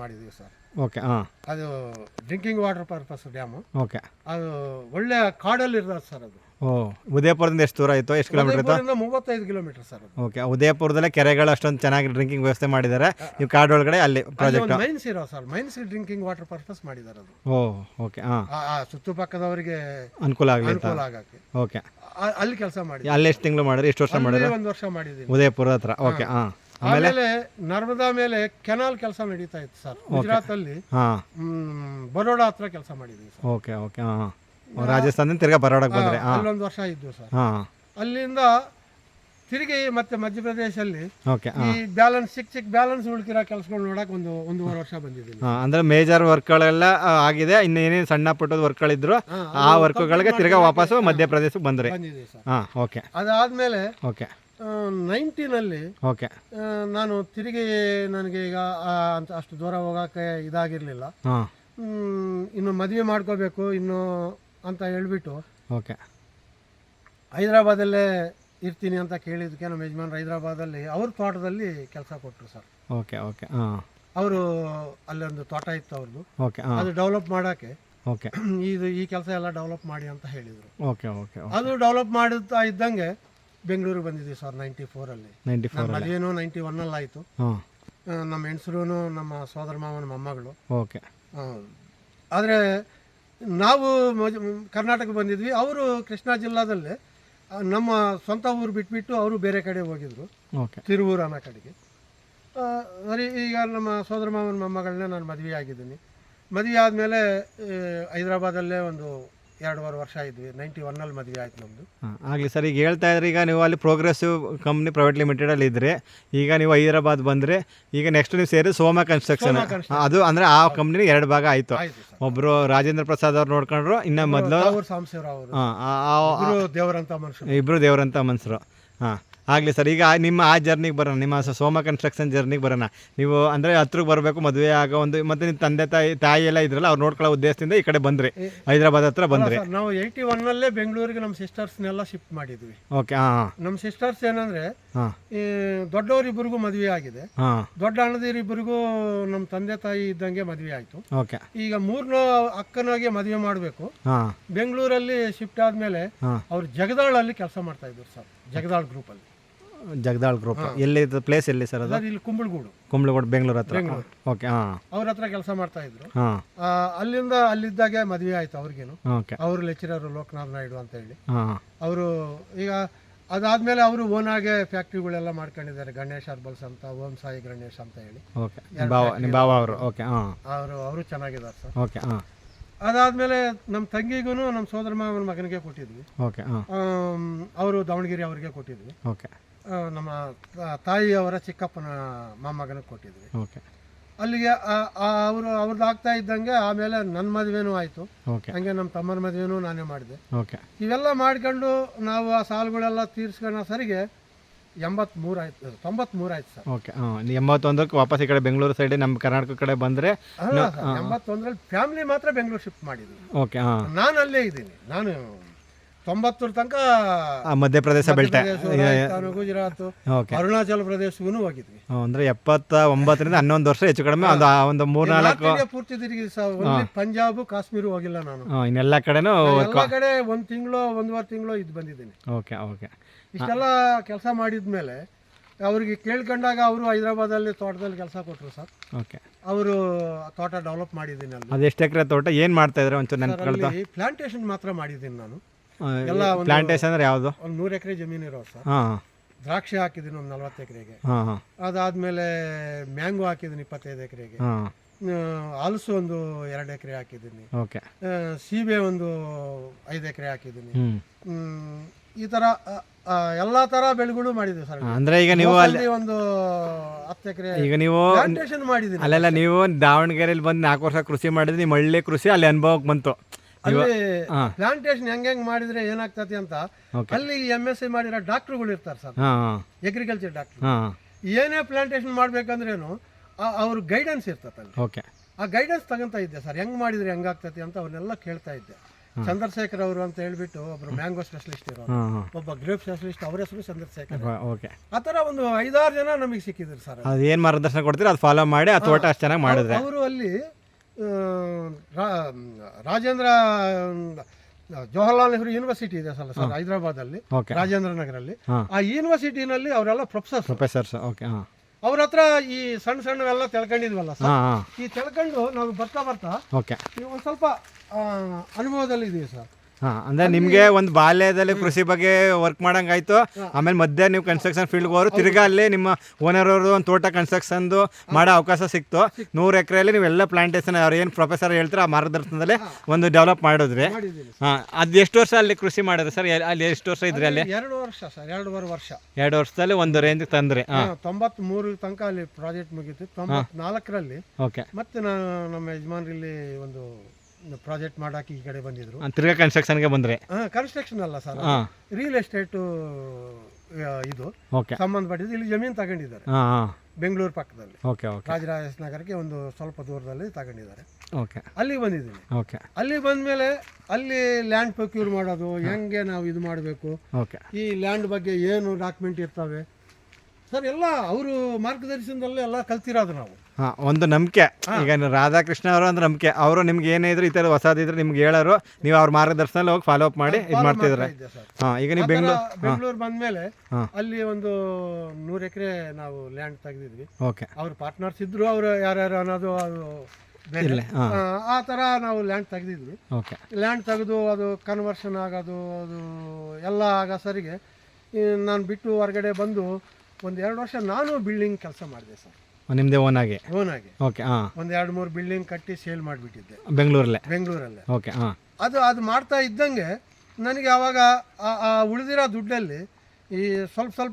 ಮಾಡಿದ್ದೀವಿ sir. Okay ಹಾಂ. ಅದು drinking water purpose dam okay. ಅದು ಒಳ್ಳೆ ಕಾಡಲ್ಲಿ ಇರ್ತದೆ ಸರ್ ಅದು. ಓ ಉದಯಪುರದಿಂದ ಎಷ್ಟು ದೂರ ಆಯಿತು? ಎಷ್ಟು ಕಿಲೋಮೀಟರ್ ಇತ್ತು? ಉದಯಪುರದಿಂದ ಮೂವತ್ತೈದು ಕಿಲೋಮೀಟರ್ ಸರ್ ಅದು. ಓಕೆ ಉದಯಪುರದಲ್ಲೇ ಕೆರೆಗಳು ಅಷ್ಟೊಂದು ಚೆನ್ನಾಗಿ ಡ್ರಿಂಕಿಂಗ್ ವ್ಯವಸ್ಥೆ ಮಾಡಿದ್ದಾರೆ. ನೀವು ಕಾಡು ಒಳಗಡೆ ಅಲ್ಲಿ ಪ್ರಾಜೆಕ್ಟ್ ಮೈನ್ಸ್ ಇರೋ sir mines drinking water purpose ಮಾಡಿದ್ದಾರೆ ಅದು. ಓ ಓಕೆ ಹಾಂ. ಆ- ಸುತ್ತುಪಕ್ಕದವರಿಗೆ ಅನುಕೂಲ ಆಗಲಿ ಅಂತ. ಅನುಕೂಲ ಆಗಕ್ಕೆ. ಓಕೆ. ಅಲ್ಲಿ ಕೆಲಸ ಮಾಡಿ ಅಲ್ಲಿ ಎಷ್ಟು ತಿಂಗಳು ಮಾಡಿದ್ರೆ? ಎಷ್ಟು ವರ್ಷ ಮಾಡಿದ್ರೆ? ಒಂದು ವರ್ಷ ಮಾಡಿದ್ದೀನಿ. ಉದಯಪುರ ಹತ್ರ. ಓಕೆ ಹಾಂ. ಆಮೇಲೆ ನರ್ಮದಾ ಮೇಲೆ ಕೆನಾಲ್ ಕೆಲಸ ನಡೀತಾ ಇತ್ತು ಸರ್. ಗುಜರಾತ್ ಅಲ್ಲಿ ಬರೋಡಾ ಹತ್ರ ಕೆಲಸ ಮಾಡಿದ್ವಿ ಸರ್. ಓಕೆ ಓಕೆ ರಾಜಸ್ಥಾನದಿಂದ ತಿರ್ಗಾ ಬರೋಡಕ್ಕೆ ಬಂದ್ರೆ ಅಲ್ಲೊಂದು ವರ್ಷ ಇದ್ದು ಸರ್. ಹಾಂ. ಅಲ್ಲಿಂದ ತಿರುಗಿ ಮತ್ತೆ ಮಧ್ಯಪ್ರದೇಶಲ್ಲಿ ಓಕೆ ಈ ಬ್ಯಾಲೆನ್ಸ್ ಚಿಕ್ಕ ಚಿಕ್ಕ ಬ್ಯಾಲೆನ್ಸ್ ಉಳ್ಕಿರೋ ಕೆಲಸಗಳು ನೋಡಕ್ ಒಂದು ಒಂದೂವರೆ ವರ್ಷ ಬಂದಿದ್ದೀನಿ ಅಂದ್ರೆ ಮೇಜರ್ ವರ್ಕ್ಗಳೆಲ್ಲ ಆಗಿದೆ. ಇನ್ನು ಏನೇನು ಸಣ್ಣ ಪುಟ್ಟದ ವರ್ಕ್ಗಳಿದ್ರು ಆ ವರ್ಕ್ಗಳಿಗೆ ತಿರ್ಗಾ ವಾಪಸ್ ಮಧ್ಯಪ್ರದೇಶಕ್ಕೆ ಬಂದ್ರಿ. ಹಾಂ ಓಕೆ. ಅದಾದ್ಮೇಲೆ ಓಕೆ. ನೈನ್ಟೀನಲ್ಲಿ ಓಕೆ. ನಾನು ತಿರುಗಿ ನನಗೆ ಈಗ ಆ, ಅಂತ ಅಷ್ಟು ದೂರ ಹೋಗೋಕೆ ಇದಾಗಿರಲಿಲ್ಲ. ಹಾಂ. ಇನ್ನು ಮದುವೆ ಮಾಡ್ಕೋಬೇಕು ಇನ್ನು ಅಂತ ಹೇಳ್ಬಿಟ್ಟು ಓಕೆ. ಹೈದರಾಬಾದಲ್ಲೇ ಇರ್ತೀನಿ ಅಂತ ಕೇಳಿದ್ದಕ್ಕೆ ನಮ್ಮ ಯಜಮಾನ್ರು ಹೈದರಾಬಾದಲ್ಲಿ ಅವ್ರ ತೋಟದಲ್ಲಿ ಕೆಲಸ ಕೊಟ್ಟರು ಸರ್. ಓಕೆ ಓಕೆ ಹಾಂ. ಅವರು ಅಲ್ಲೊಂದು ತೋಟ ಇತ್ತು ಅವ್ರದ್ದು. ಓಕೆ ಅದು ಡೆವಲಪ್ ಮಾಡೋಕ್ಕೆ ಓಕೆ. ಇದು ಈ ಕೆಲಸ ಎಲ್ಲ ಡೆವಲಪ್ ಮಾಡಿ ಅಂತ ಹೇಳಿದರು. Okay okay. ಅದು ಡೆವಲಪ್ ಮಾಡುತ್ತಾ ಇದ್ದಂಗೆ ಬೆಂಗಳೂರಿಗೆ ಬಂದಿದ್ದೀವಿ ಸರ್ ನೈಂಟಿ ಫೋರಲ್ಲಿ. ನೈಂಟಿ ನನ್ನ ಫೋರ್ ಮದುವೆನೂ ನೈಂಟಿ ಒನ್ನಲ್ಲಿ ಆಯಿತು. ಹಾಂ. ನಮ್ಮ ಹೆಂಡಸರು ನಮ್ಮ ಸೋದರ ಮಾವನ ಮೊಮ್ಮಗಳು. ಓಕೆ. ಆದರೆ ನಾವು ಕರ್ನಾಟಕ ಬಂದಿದ್ವಿ. ಅವರು ಕೃಷ್ಣಾ ಜಿಲ್ಲಾದಲ್ಲೇ ನಮ್ಮ ಸ್ವಂತ ಊರು ಬಿಟ್ಬಿಟ್ಟು ಅವರು ಬೇರೆ ಕಡೆ ಹೋಗಿದ್ರು. ತಿರುವೂರು ಅನ್ನೋ ಕಡೆಗೆ. ಸರಿ ಈಗ ನಮ್ಮ ಸೋದರ ಮಾವನ ಮೊಮ್ಮಗಳನ್ನೇ ನಾನು ಮದುವೆ ಆಗಿದ್ದೀನಿ ಮದುವೆ ಆದಮೇಲೆ ಹೈದರಾಬಾದಲ್ಲೇ ಒಂದು ಎರಡೂವರೆ ವರ್ಷ ಇದ್ವಿ ನೈಂಟಿ ಒನ್ನಲ್ಲಿ ಮದುವೆ ಆಯ್ತು ನಮ್ಮದು ಆಗಲಿ ಸರ್ ಈಗ ಹೇಳ್ತಾ ಇದ್ರೆ ಈಗ ನೀವು ಅಲ್ಲಿ ಪ್ರೋಗ್ರೆಸಿವ್ ಕಂಪ್ನಿ ಪ್ರೈವೇಟ್ ಲಿಮಿಟೆಡ್ ಅಲ್ಲಿ ಇದ್ರೆ ಈಗ ನೀವು ಹೈದರಾಬಾದ್ ಬಂದರೆ ಈಗ ನೆಕ್ಸ್ಟ್ ನೀವು ಸೇರಿ ಸೋಮ ಕನ್ಸ್ಟ್ರಕ್ಷನ್ ಅದು ಅಂದರೆ ಆ ಕಂಪ್ನಿ ಎರಡು ಭಾಗ ಆಯಿತು. ಒಬ್ಬರು ರಾಜೇಂದ್ರ ಪ್ರಸಾದ್ ಅವ್ರು ನೋಡ್ಕೊಂಡ್ರು ಇನ್ನು ಮೊದಲು ಇಬ್ರು ಅವರು. ದೇವರಂತ ಮನುಷ್ಯರು. ಇಬ್ಬರು ದೇವರಂತ ಮನ್ಸರು ಹಾಂ. ಆಗಲಿ ಸರ್ ಈಗ ನಿಮ್ಮ ಆ ಜರ್ನಿಗೆ ಬರೋಣ ನಿಮ್ಮ ಸೋಮ ಕನ್ಸ್ಟ್ರಕ್ಷನ್ ಜರ್ನಿಗೆ ಬರೋಣ. ನೀವು ಅಂದರೆ ಹತ್ರಕ್ಕೆ ಬರಬೇಕು ಮದುವೆ ಆಗೋ ಒಂದು ಮತ್ತು ನಿಮ್ಮ ತಂದೆ ತಾಯಿ ತಾಯಿ ಎಲ್ಲ ಇದ್ರಲ್ಲ ಅವ್ರು ನೋಡ್ಕೊಳ್ಳೋ ಉದ್ದೇಶದಿಂದ ಈ ಕಡೆ ಬಂದ್ರಿ. ಹೈದರಾಬಾದ್ ಹತ್ರ ಬಂದ್ರಿ. ನಾವು ಏಯ್ಟಿ ಒನ್ನಲ್ಲೇ ಬೆಂಗಳೂರಿಗೆ ನಮ್ಮ ಸಿಸ್ಟರ್ಸ್ನೆಲ್ಲ ಶಿಫ್ಟ್ ಮಾಡಿದ್ವಿ. ಓಕೆ ಹಾಂ ನಮ್ಮ ಸಿಸ್ಟರ್ಸ್ ಏನಂದ್ರೆ ಈ ದೊಡ್ಡವರಿಬ್ಬರಿಗೂ ಮದುವೆ ಆಗಿದೆ. ಹಾಂ. ದೊಡ್ಡ ಅಣ್ಣದಿರಿಬ್ಬರಿಗೂ ನಮ್ಮ ತಂದೆ ತಾಯಿ ಇದ್ದಂಗೆ ಮದುವೆ ಆಯಿತು. ಓಕೆ. ಈಗ ಮೂರನೋ ಅಕ್ಕನಾಗೆ ಮದುವೆ ಮಾಡಬೇಕು. ಹಾಂ. ಬೆಂಗಳೂರಲ್ಲಿ ಶಿಫ್ಟ್ ಆದ್ಮೇಲೆ ಅವರು ಅವ್ರು ಜಗದಾಳಲ್ಲಿ ಕೆಲಸ ಮಾಡ್ತಾ ಇದ್ರು ಸರ್ ಜಗದಾಳ್ ಗ್ರೂಪಲ್ಲಿ ಜಗದಾಳ್ ಗ್ರೂಪ್ ಎಲ್ಲಿ ಪ್ಲೇಸ್ ಎಲ್ಲಿ ಸರ್ ಅದು? ಇಲ್ಲಿ ಕುಂಬಳಗೂಡು. ಕುಂಬಳಗೂಡು ಬೆಂಗಳೂರು ಹತ್ರ. ಓಕೆ ಹಾಂ. ಅವ್ರ ಹತ್ರ ಕೆಲಸ ಮಾಡ್ತಾ ಇದ್ರು. ಹಾಂ. ಆ, ಅಲ್ಲಿಂದ ಅಲ್ಲಿದ್ದಾಗೆ ಮದುವೆ ಆಯ್ತು ಅವ್ರಿಗೇನು. ಓಕೆ ಅವರು ಲೆಕ್ಚರರ್ ಲೋಕನಾಥ್ ನಾಯ್ಡು ಅಂತ ಹೇಳಿ. ಹಾಂ. ಅವರು ಈಗ ಅದಾದ್ಮೇಲೆ ಅವರು ಓನಾಗೆ ಫ್ಯಾಕ್ಟ್ರಿಗಳೆಲ್ಲ ಮಾಡ್ಕೊಂಡಿದ್ದಾರೆ. ಗಣೇಶ್ ಹರ್ಬಲ್ಸ್ ಅಂತ ಓಂ ಸಾಯಿ ಗಣೇಶ್ ಅಂತ ಹೇಳಿ. ಓಕೆ ನಿಮ್ಮ ನಿಮ್ಮ ಅವರು. ಓಕೆ ಹಾಂ. ಅವರು ಅವರು ಚೆನ್ನಾಗಿದ್ದಾರೆ ಸರ್. ಓಕೆ ಹಾಂ. ಅದಾದ್ಮೇಲೆ ನಮ್ಮ ತಂಗಿಗೂ ನಮ್ಮ ಸೋದರ ಮಾವನ ಮಗನಿಗೆ ಕೊಟ್ಟಿದ್ವಿ. ಓಕೆ ಹಾಂ. ಅವರು ದಾವಣಗೆರೆ ಅವರಿಗೆ ಕೊಟ್ಟಿದ್ವಿ. ಓಕೆ ನಮ್ಮ ತಾಯಿಯವರ ಚಿಕ್ಕಪ್ಪನ ಮೊಮ್ಮಗನಿಗೆ ಕೊಟ್ಟಿದ್ವಿ. ಓಕೆ. ಅಲ್ಲಿಗೆ ಅವರು ಅವ್ರದ್ದು ಆಗ್ತಾ ಇದ್ದಂಗೆ ಆಮೇಲೆ ನನ್ನ ಮದುವೆನೂ ಆಯಿತು. ಓಕೆ. ಹಂಗೆ ನಮ್ಮ ತಮ್ಮನ ಮದುವೆನೂ ನಾನೇ ಮಾಡಿದೆ. ಓಕೆ. ಇವೆಲ್ಲ ಮಾಡ್ಕೊಂಡು ನಾವು ಆ ಸಾಲುಗಳೆಲ್ಲ ತೀರ್ಸ್ಕೊಳ್ಳೋ ಸರಿಗೆ ಎಂಬತ್ಮೂರು ಆಯ್ತು ತೊಂಬತ್ಮೂರು ಆಯ್ತು ಸರ್. ಓಕೆ. ಎಂಬತ್ತೊಂದಕ್ಕೆ ವಾಪಸ್ ಈ ಕಡೆ ಬೆಂಗಳೂರು ಸೈಡ್ ನಮ್ಮ ಕರ್ನಾಟಕ ಕಡೆ ಬಂದರೆ ಎಂಬತ್ತೊಂದರಲ್ಲಿ ಫ್ಯಾಮಿಲಿ ಮಾತ್ರ ಬೆಂಗಳೂರು ಶಿಫ್ಟ್ ಮಾಡಿದ್ವಿ ಓಕೆ ನಾನು ಅಲ್ಲೇ ಇದ್ದೀನಿ. ನಾನು ತೊಂಬತ್ತರ ತನಕ ಮಧ್ಯಪ್ರದೇಶ ಬೆಲ್ಟ್ ರಾಜಸ್ಥಾನ ಗುಜರಾತ್ ಓಕೆ. ಅರುಣಾಚಲ ಪ್ರದೇಶಗೂ ಹೋಗಿದ್ವಿ ಅಂದ್ರೆ ಎಪ್ಪತ್ತ ಒಂಬತ್ತರಿಂದ ಹನ್ನೊಂದು ವರ್ಷ ಹೆಚ್ಚು ಕಡಿಮೆ ಒಂದು ಆ ಒಂದು ಮೂರ್ನಾಲ್ಕು ಇಂಡಿಯಾ ಪೂರ್ತಿ ತಿರುಗಿ ಪಂಜಾಬ್ ಕಾಶ್ಮೀರ ಹೋಗಿಲ್ಲ ನಾನು. ಇನ್ನೆಲ್ಲ ಕಡೆನೂ ಎಲ್ಲ ಕಡೆ ಒಂದ್ ತಿಂಗಳು ಒಂದೂವರೆ ತಿಂಗಳು ಇದ್ ಬಂದಿದ್ದೀನಿ. Okay okay. ಇಷ್ಟೆಲ್ಲ ಕೆಲಸ ಮಾಡಿದ್ಮೇಲೆ ಅವ್ರಿಗೆ ಕೇಳ್ಕೊಂಡಾಗ ಅವರು ಹೈದರಾಬಾದಲ್ಲಿ ತೋಟದಲ್ಲಿ ಕೆಲಸ ಕೊಟ್ಟರು ಸರ್. ಓಕೆ. ಅವರು ತೋಟ ಡೆವಲಪ್ ಮಾಡಿದ್ದೀನಿ ಅಲ್ಲಿ. ಅದು ಎಷ್ಟು ಎಕರೆ ತೋಟ? ಏನು ಮಾಡ್ತಾ ಇದ್ರೆ ಒಂಚೂರು ನೆನ್ಪುಗಳು ಅಲ್ಲಿ ಪ್ಲಾಂಟೇಶನ್ ಮಾತ್ರ ಮಾಡಿದ್ದೀನಿ ನಾನು. ಎಲ್ಲ ಒಂದು ಪ್ಲಾಂಟೇಶನ್ ಅಂದ್ರೆ ಯಾವುದು? ಒಂದು ನೂರು ಎಕರೆ ಜಮೀನು ಇರೋ ಸರ್. ಹಾಂ. ದ್ರಾಕ್ಷಿ ಹಾಕಿದ್ದೀನಿ ಒಂದು ನಲ್ವತ್ತು ಎಕರೆಗೆ. ಅದಾದ್ಮೇಲೆ ಹಾಂ. ಅದಾದಮೇಲೆ ಮ್ಯಾಂಗೋ ಹಾಕಿದ್ದೀನಿ ಇಪ್ಪತ್ತೈದು ಎಕರೆಗೆ. ಹಾಂ. ಹಲಸು ಒಂದು ಎರಡು ಎಕರೆ ಹಾಕಿದ್ದೀನಿ. ಓಕೆ. ಆ, ಸೀಬೆ ಒಂದು ಐದು ಎಕರೆ ಹಾಕಿದ್ದೀನಿ. ಹ್ಞೂ ಹ್ಮ್, ಈ ತರ ಎಲ್ಲ ತರ ಬೆಳೆಗಳು ಮಾಡಿದ್ದೀವಿ ಸರ್. ಅಂದ್ರೆ ಈಗ ನೀವು ಅಲ್ಲಿ ಅಲ್ಲಿ ಒಂದು ಹತ್ತು ಎಕರೆ ಈಗ ನೀವು ಪ್ಲಾಂಟೇಶನ್ ಮಾಡಿದ್ದೀನಿ ಅಲ್ಲೆಲ್ಲ ನೀವು ದಾವಣಗೆರೆಯಲ್ಲಿ ಬಂದು ನಾಲ್ಕು ವರ್ಷ ಕೃಷಿ ಮಾಡಿದ್ರೆ ನಿಮ್ಮ ಹಳ್ಳಿ ಕೃಷಿ ಅಲ್ಲಿ ಅನುಭವಕ್ಕೆ ಬಂತು. ಅಲ್ಲಿ. ಪ್ಲಾಂಟೇಶನ್ ಹೆಂಗ್ ಹೆಂಗ್ ಮಾಡಿದ್ರೆ ಏನಾಗ್ತತಿ ಅಂತ ಅಲ್ಲಿ ಎಂ ಎಸ್ ಸಿ ಮಾಡಿರೋ ಡಾಕ್ಟರ್ಗಳು ಇರ್ತಾರೆ ಸರ್. ಅಗ್ರಿಕಲ್ಚರ್ ಡಾಕ್ಟರ್ ಏನೇ ಪ್ಲಾಂಟೇಶನ್ ಮಾಡ್ಬೇಕಂದ್ರೇನು ಅವ್ರ ಗೈಡೆನ್ಸ್ ಇರ್ತದೆ ಓಕೆ ಆ ಗೈಡೆನ್ಸ್ ತಗೊಂತ ಇದ್ದೆ ಸರ್. ಹೆಂಗ್ ಮಾಡಿದ್ರೆ ಹೆಂಗಾಗ್ತತಿ ಅಂತ ಅವ್ರನ್ನೆಲ್ಲ ಕೇಳ್ತಾ ಇದ್ದೆ. ಚಂದ್ರಶೇಖರ್ ಅವರು ಅಂತ ಹೇಳ್ಬಿಟ್ಟು ಒಬ್ರು ಮ್ಯಾಂಗೋ ಸ್ಪೆಷಲಿಸ್ಟ್ ಹಾಂ ಒಬ್ಬ ಗ್ರೇಪ್ ಸ್ಪೆಷಲಿಸ್ಟ್ ಅವರ ಹೆಸರು ಚಂದ್ರಶೇಖರ್. ಓಕೆ ಆ ಒಂದು ಐದಾರು ಜನ ನಮಗೆ ಸಿಕ್ಕಿದ್ರು ಸರ್. ಅದು ಏನು ಮಾರ್ಗದರ್ಶನ ಕೊಡ್ತೀರಿ? ಅದು ಫಾಲೋ ಮಾಡಿ ಆ ತೋಟ ಅಷ್ಟು ಚೆನ್ನಾಗಿ ಮಾಡಿದ್ರೆ. ಅವರು ಅಲ್ಲಿ ರಾಜೇಂದ್ರ ಜವಾಹರ್ಲಾಲ್ ನೆಹರು ಯೂನಿವರ್ಸಿಟಿ ಇದೆ ಸರ್ ಸರ್ ಹೈದರಾಬಾದ್ ಅಲ್ಲಿ ರಾಜೇಂದ್ರ ನಗರಲ್ಲಿ. ಆ ಯೂನಿವರ್ಸಿಟಿನಲ್ಲಿ ಅವರೆಲ್ಲ ಪ್ರೊಫೆಸರ್ಸ್ ಪ್ರೊಫೆಸರ್ಸ್ ಓಕೆ ಅವ್ರ ಹತ್ರ ಈ ಸಣ್ಣ ಸಣ್ಣವೆಲ್ಲ ತಿಳ್ಕೊಂಡಿದ್ವಲ್ಲ ಸರ್? ಈ ತಿಳ್ಕೊಂಡು ನಾವು ಬರ್ತಾ ಬರ್ತಾ ಓಕೆ. ಈ ಒಂದು ಸ್ವಲ್ಪ ಅನುಭವದಲ್ಲಿ ಇದೀವಿ ಸರ್. ಹಾಂ ಅಂದ್ರೆ ನಿಮಗೆ ಒಂದು ಬಾಲ್ಯದಲ್ಲಿ ಕೃಷಿ ಬಗ್ಗೆ ವರ್ಕ್ ಮಾಡಂಗಾಯ್ತು. ಆಮೇಲೆ ಮಧ್ಯೆ ನೀವು ಕನ್ಸ್ಟ್ರಕ್ಷನ್ ಫೀಲ್ಡ್ಗೆ ಹೋದ್ರು ತಿರ್ಗಾ ಅಲ್ಲಿ ನಿಮ್ಮ ಓನರ್ ಅವರು ಒಂದು ತೋಟ ಕನ್ಸ್ಟ್ರಕ್ಷನ್ ಮಾಡೋ ಅವಕಾಶ ಸಿಕ್ತು. ನೂರು ಎಕರೆಯಲ್ಲಿ ನೀವೆಲ್ಲ ಪ್ಲಾಂಟೇಶನ್ ಅವ್ರು ಏನು ಪ್ರೊಫೆಸರ್ ಹೇಳ್ತಾರೆ ಆ ಮಾರ್ಗದರ್ಶನದಲ್ಲಿ ಒಂದು ಡೆವಲಪ್ ಮಾಡಿದ್ರಿ. ಹಾಂ ಅದು ಎಷ್ಟು ವರ್ಷ ಅಲ್ಲಿ ಕೃಷಿ ಮಾಡಿದ್ರೆ ಸರ್? ಅಲ್ಲಿ ಎಷ್ಟು ವರ್ಷ ಇದ್ರಿ ಅಲ್ಲಿ? ಎರಡು ವರ್ಷ ಸರ್ ಎರಡೂವರೆ ವರ್ಷ. ಎರಡು ವರ್ಷದಲ್ಲಿ ಒಂದು ರೇಂಜ್ ತಂದ್ರಿ. ಹಾಂ. ತೊಂಬತ್ ಮೂರು ತನಕ ಅಲ್ಲಿ ಪ್ರಾಜೆಕ್ಟ್ ಮುಗೀತು. ತೊಂಬತ್ ನಾಲ್ಕರಲ್ಲಿ ಓಕೆ. ಮತ್ತೆ ನಾನು ನಮ್ಮ ಯಜಮಾನ್ರಲ್ಲಿ ಒಂದು ಪ್ರಾಜೆಕ್ಟ್ ಮಾಡಕ್ಕೆ ಈ ಕಡೆ ಬಂದಿದ್ರು. ತಿರ್ಗಾ ಕನ್ಸ್ಟ್ರಕ್ಷನ್ಗೆ ಬಂದ್ರೆ? ಕನ್ಸ್ಟ್ರಕ್ಷನ್ ಅಲ್ಲ ಸರ್ ಹಾಂ. ರಿಯಲ್ ಎಸ್ಟೇಟು ಇದು. ಓಕೆ. ಸಂಬಂಧಪಟ್ಟಿದ್ದು ಇಲ್ಲಿ ಜಮೀನು ತಗೊಂಡಿದ್ದಾರೆ. ಹಾಂ ಹಾಂ. ಬೆಂಗಳೂರು ಪಕ್ಕದಲ್ಲಿ. Okay okay. ರಾಜರಾಜೇಶ್ ನಗರಕ್ಕೆ ಒಂದು ಸ್ವಲ್ಪ ದೂರದಲ್ಲಿ ತಗೊಂಡಿದ್ದಾರೆ. ಓಕೆ. ಅಲ್ಲಿ ಬಂದಿದ್ದೀನಿ. ಓಕೆ. ಅಲ್ಲಿ ಬಂದಮೇಲೆ ಅಲ್ಲಿ ಲ್ಯಾಂಡ್ ಪ್ರೊಕ್ಯೂರ್ ಮಾಡೋದು ಹೆಂಗೆ ನಾವು ಇದು ಮಾಡಬೇಕು ಓಕೆ. ಈ ಲ್ಯಾಂಡ್ ಬಗ್ಗೆ ಏನು ಡಾಕ್ಯುಮೆಂಟ್ ಇರ್ತವೆ. ಸರ್ ಎಲ್ಲ ಅವರು ಮಾರ್ಗದರ್ಶನದಲ್ಲೇ ಎಲ್ಲ ಕಲ್ತಿರೋದು ನಾವು. ಹಾಂ ಒಂದು ನಂಬಿಕೆ. ಈಗ ನೀವು ರಾಧಾಕೃಷ್ಣ ಅವರು ಅಂದ್ರೆ ನಂಬಿಕೆ. ಅವರು ನಿಮ್ಗೆ ಏನೇ ಇದ್ರು ಈ ಥರ ಹೊಸದಿದ್ರೆ ನಿಮ್ಗೆ ಹೇಳೋರು. ನೀವು ಅವ್ರ ಮಾರ್ಗದರ್ಶನದಲ್ಲಿ ಹೋಗಿ ಫಾಲೋ ಅಪ್ ಮಾಡಿ ಇದು ಮಾಡ್ತಿದ್ರೆ ಹಾಂ ಈಗ ನೀವು ಬೆಂಗಳೂರು ಬೆಂಗಳೂರು ಬಂದಮೇಲೆ. ಅಲ್ಲಿ ಒಂದು ನೂರು ಎಕರೆ ನಾವು ಲ್ಯಾಂಡ್ ತೆಗೆದಿದ್ವಿ. ಓಕೆ. ಅವ್ರ ಪಾರ್ಟ್ನರ್ಸ್ ಇದ್ರು ಅವರು ಯಾರ್ಯಾರು ಅನ್ನೋದು ಅದು ಬೇರೆ. ಆ ಥರ ನಾವು ಲ್ಯಾಂಡ್ ತೆಗೆದಿದ್ವಿ. ಓಕೆ. ಲ್ಯಾಂಡ್ ತೆಗೆದು ಅದು ಕನ್ವರ್ಷನ್ ಆಗೋದು ಅದು ಎಲ್ಲ ಆಗ ಸರಿಗೆ ನಾನು ಬಿಟ್ಟು ಹೊರಗಡೆ ಬಂದು ಒಂದು ಎರಡು ವರ್ಷ ನಾನು ಬಿಲ್ಡಿಂಗ್ ಕೆಲಸ ಮಾಡಿದೆ ಸರ್. ನಿಮ್ಮದೇ ಓನ್ ಆಗಿ? ಓನಾಗಿ ಓಕೆ ಹಾಂ ಒಂದು ಎರಡು ಮೂರು ಬಿಲ್ಡಿಂಗ್ ಕಟ್ಟಿ ಸೇಲ್ ಮಾಡಿಬಿಟ್ಟಿದ್ದೆ. ಬೆಂಗಳೂರಲ್ಲೇ? ಬೆಂಗಳೂರಲ್ಲೇ. ಓಕೆ ಹಾಂ ಅದು ಅದು ಮಾಡ್ತಾ ಇದ್ದಂಗೆ ನನಗೆ ಆವಾಗ ಆ- ಆ ಉಳಿದಿರೋ ದುಡ್ಡಲ್ಲಿ ಈ ಸ್ವಲ್ಪ ಸ್ವಲ್ಪ